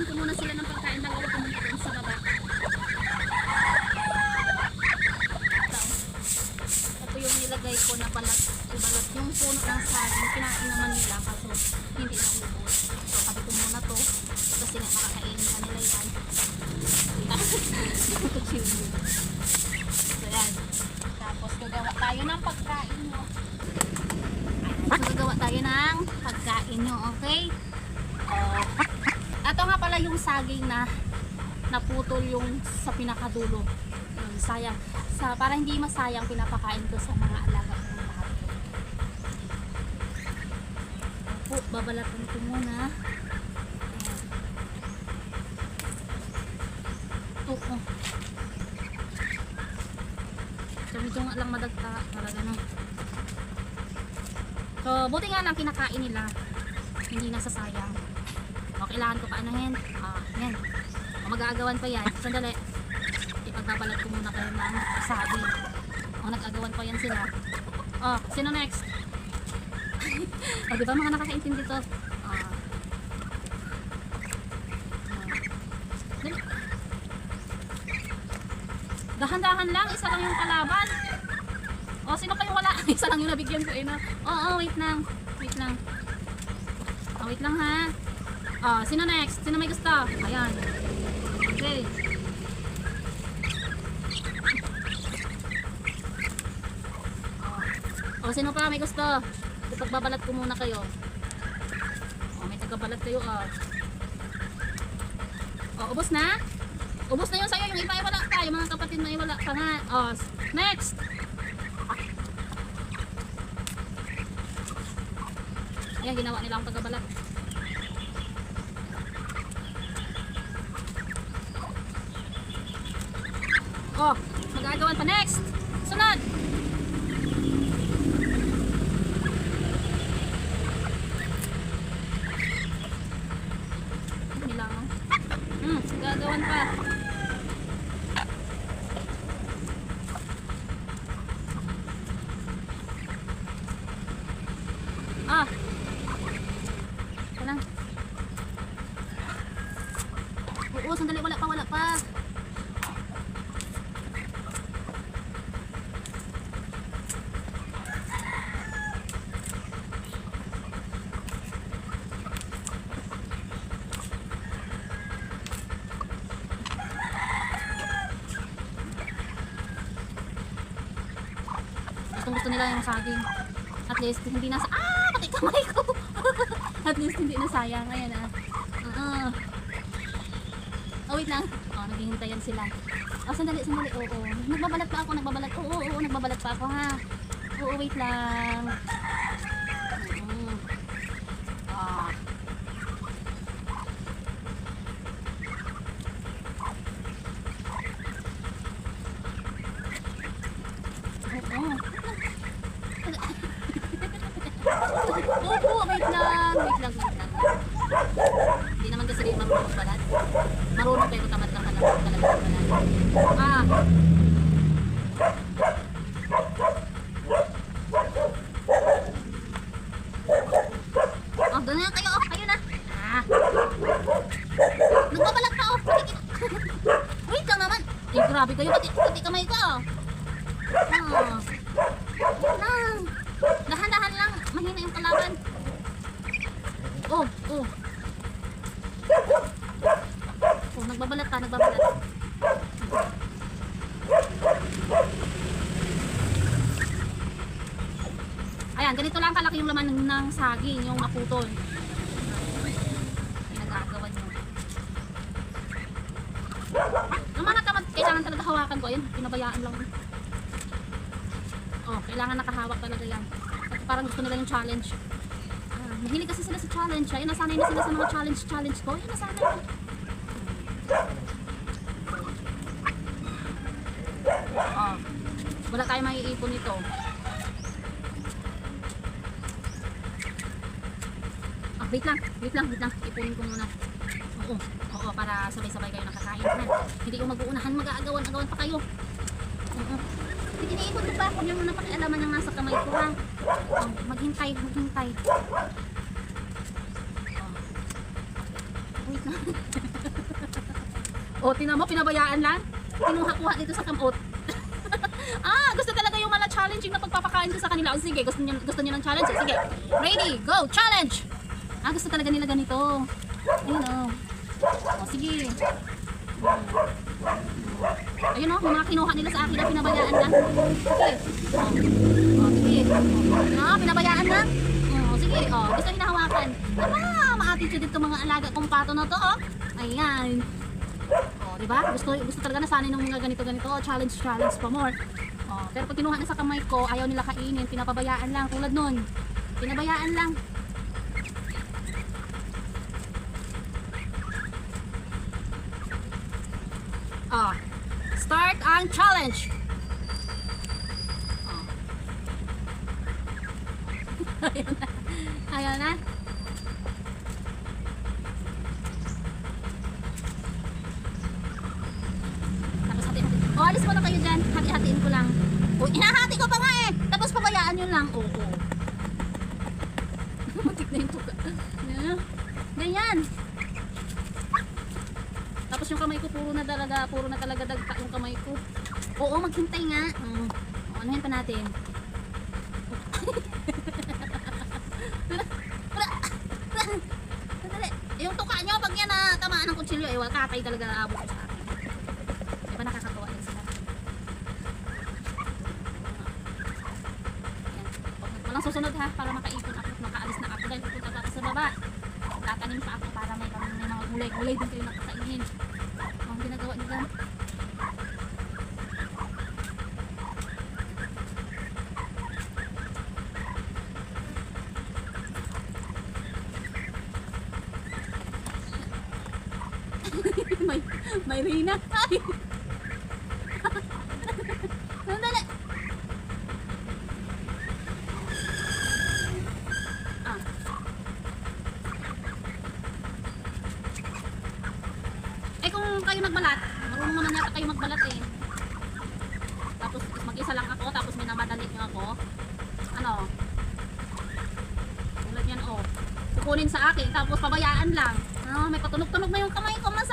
Bibigyan ko muna sila ng pagkain bago ako pumunta doon sa baba. Ito. Ito yung nilagay ko na balat, balat yung puno ng saging. Kinain ng saging na naputol yung sa pinakadulo. Yun, sayang. Sa, para hindi masayang, pinapakain ko sa mga alaga ko lahat. Po, babalatan ko muna. Ito, oh. So, nga lang madagta talaga no. So, buti nga lang kinakain nila. Hindi nasasayang. Kailangan ko paanahin. Ah, yan. O, mag-aagawan pa yan. Sandali. Ipagbabalat ko muna kayo ng sabi. O, nag-agawan pa yan sila. O, sino next? o, di ba mga nakakaintindi to? Ah. Ah. Dahan-dahan lang, isa lang yung kalaban. O, sino pa yung wala? isa lang yung nabigyan ko eh na. Oo, wait lang. Wait lang. Oh, wait lang ha. Oh, sino next? Sino may gusto? Ayan. Okay. Oh, oh sino pa may gusto? Ipagbabalat ko muna kayo. Oh, may tagabalat kayo ah. Oh, ubos na? Ubos na yung sa'yo, yung iba ay wala pa, yung mga kapatid na ay wala pa nga. Oh, next! Ayan, ginawa nila ang tagabalat. Oh, magagawan pa next. Sunod. Nilangan. Hmm, gagawan pa. Ah. Wala. Oo, sandali. Wala pa, wala pa. Gustong gusto nila yung saging. At least hindi nasa ah pati kamay ko. At least hindi na sayang ayan ah. Oo. Oh, wait lang. Oh, naghihintayan sila. Oh, sandali, sandali. Oo, oo. Nagbabalat pa ako, nagbabalat. Oo, oo, oo, nagbabalat pa ako ha. Oo, wait lang. Mm. Ah. Oo. Opo, wait lang. Wait lang, wait lang. Hindi naman kasi rin marunong magbalat. Marunong pero tamad lang talaga talaga magbalat. Ah. Oh, doon na kayo. Oh, kayo na. Ah. Nagbabalat pa oh. Sige. Wait lang naman. Kayo. Pati, pati kamay ko. Oh. Lang. Dahan-dahan lang. Mahina yung kalaban. Oh, oh. Oh, nagbabalat ka, nagbabalat. Ayan, ganito lang kalaki yung laman ng, ng saging, yung naputol. Pinag-aagawan nyo. Ang mga tamad, hawakan ko. Ayan, pinabayaan lang. Oh, kailangan nakahawak talaga yan. At parang gusto nila yung challenge. Ah, mahilig kasi sila sa challenge. Ayun, nasanay na sila sa mga challenge-challenge ko. Ayun, nasanay na. Oh, wala tayong maiipon nito. Ah, wait lang, wait lang, wait lang. Ipunin ko muna. Oo, para sabay-sabay kayo nakakain. Ha? Hindi yung mag-uunahan, mag-aagawan-agawan pa kayo. Hindi iniipon ko pa. Huwag niyo muna pakialaman yung nasa kamay ko ha. Oh, maghintay, maghintay. Oh. Wait lang. oh, tinan mo, pinabayaan lang. Kinuha-kuha dito sa kamot. ah, gusto talaga yung mga challenging na pagpapakain ko sa kanila. O sige, gusto niyo, gusto niyo ng challenge? O, sige, ready, go, challenge! Ah, gusto talaga nila ganito. Ayun o. Oh. O, sige. Ayun o, yung mga kinuha nila sa akin na pinabayaan lang. Sige. O, o sige. O, ah, pinabayaan lang. O, sige. Oh, gusto hinahawakan. Aba, ma-attitude dito mga alaga kong pato na to, oh. Ayan. Oh, di ba? Gusto, gusto talaga nasanay ng mga ganito-ganito. Oh, challenge, challenge pa more. Oh, pero pag kinuha na sa kamay ko, ayaw nila kainin. Pinapabayaan lang, tulad nun. Pinabayaan lang. Ah, start ang challenge. Oh. Ayaw na. Ayaw na. Tapos hati hati. O, alis muna kayo dyan. Hati-hatiin ko lang. O, inahati ko pa nga eh. Tapos pabayaan nyo lang. Oo. oo. Matik na yung tuka. Ganyan. Ganyan. Tapos yung kamay ko puro na talaga, puro na talaga dagta yung kamay ko. Oo, maghintay nga. Mm. O, anuhin pa natin. Yung tuka nyo, pag yan na tamaan ng kutsilyo, eh, wala talaga abot sa akin. Di ba nakakatuwa din sila? Huwag- Walang susunod ha, para makaipon ako, makaalis na ako dahil pupunta ako sa baba. Tatanim pa ako para may, may mga gulay-gulay din kayo nakakainin. Ang ginagawa niyo dyan. May, rina. Sandali. Ah. Eh kung kayo nagbalat, marunong naman yata kayo magbalat eh. Tapos mag-isa lang ako, tapos minamadalit nyo ako. Ano? Tulad yan oh. Kukunin sa akin, tapos pabayaan lang. Ah, may patunog-tunog na yung kamay ko, masakit